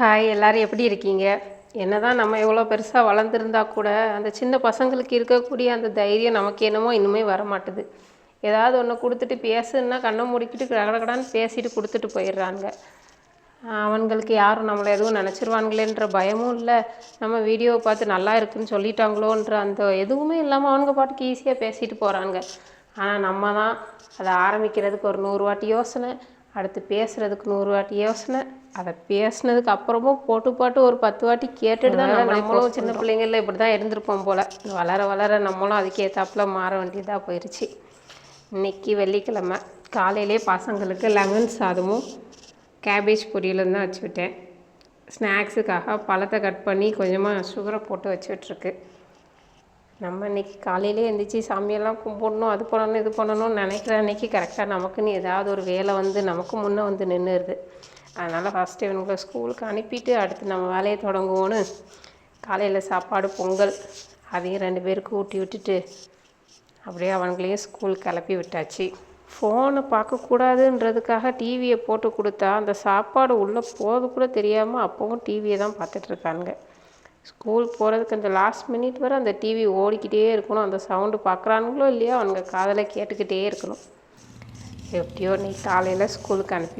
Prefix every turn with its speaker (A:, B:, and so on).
A: Hi எல்லோரும் எப்படி இருக்கீங்க? என்ன தான் நம்ம எவ்வளோ பெருசாக வளர்ந்துருந்தா கூட அந்த சின்ன பசங்களுக்கு இருக்கக்கூடிய அந்த தைரியம் நமக்கு என்னமோ இன்னுமே வர மாட்டுது ஏதாவது ஒன்று கொடுத்துட்டு பேசுன்னா கண்ணை மூடிக்கிட்டு கடகடன்னு பேசிட்டு கொடுத்துட்டு போயிடுறாங்க. அவங்களுக்கு யாரும் நம்மளை எதுவும் நினச்சிருவாங்களேன்ற பயமும் இல்லை. நம்ம வீடியோவை பார்த்து நல்லா இருக்குன்னு சொல்லிட்டாங்களோன்ற அந்த எதுவுமே இல்லாமல் அவங்க பாட்டுக்கு ஈஸியாக பேசிட்டு போகிறாங்க ஆனால் நம்ம தான் அதை ஆரம்பிக்கிறதுக்கு ஒரு நூறு வாட்டி யோசனை அடுத்து பேசுகிறதுக்கு நூறு வாட்டி யோசனை. அதை பேசுனதுக்கு அப்புறமும் போட்டு பாட்டு ஒரு பத்து வாட்டி கேட்டுட்டு தான் நம்மளும் சின்ன பிள்ளைங்கள இப்படி தான் இருந்திருப்போம் போல். வளர வளர நம்மளும் அதுக்கேற்றாப்புல மாற வேண்டியதாக போயிடுச்சு இன்னைக்கு வெள்ளிக்கிழமை. காலையிலே பசங்களுக்கு லெமன் சாதமும் கேபேஜ் பொரியலும் தான் வச்சு விட்டேன் ஸ்நாக்ஸுக்காக பழத்தை கட் பண்ணி கொஞ்சமாக சுகரை போட்டு வச்சு விட்ருக்கு நம்ம இன்னைக்கு காலையிலே எழுந்திரிச்சி சாமியெல்லாம் கும்பிடணும் அது பண்ணணும் இது பண்ணணும்னு நினைக்கிற அன்னைக்கு கரெக்டாக நமக்குன்னு ஏதாவது ஒரு வேலை வந்து நமக்கு முன்னே வந்து நின்றுடுது அதனால் ஃபஸ்ட்டு இவனுங்களை ஸ்கூலுக்கு அனுப்பிட்டு அடுத்து நம்ம வேலையை தொடங்குவோன்னு காலையில் சாப்பாடு பொங்கல் அதையும் ரெண்டு பேருக்கு ஊட்டி விட்டுட்டு அப்படியே அவங்களையும் ஸ்கூல் கிளப்பி விட்டாச்சு. ஃபோனை பார்க்கக்கூடாதுன்றதுக்காக டிவியை போட்டு கொடுத்தா அந்த சாப்பாடு உள்ளே போக கூட தெரியாமல் அப்போவும் டிவியை தான் பார்த்துட்ருக்கானுங்க ஸ்கூல் போகிறதுக்கு அந்த லாஸ்ட் மினிட் வரை அந்த டிவி ஓடிக்கிட்டே இருக்கணும். அந்த சவுண்டு பார்க்குறானுங்களோ இல்லையோ அவனுங்க காதில் கேட்டுக்கிட்டே இருக்கணும். எப்படியோ நீ காலையில் ஸ்கூலுக்கு அனுப்பி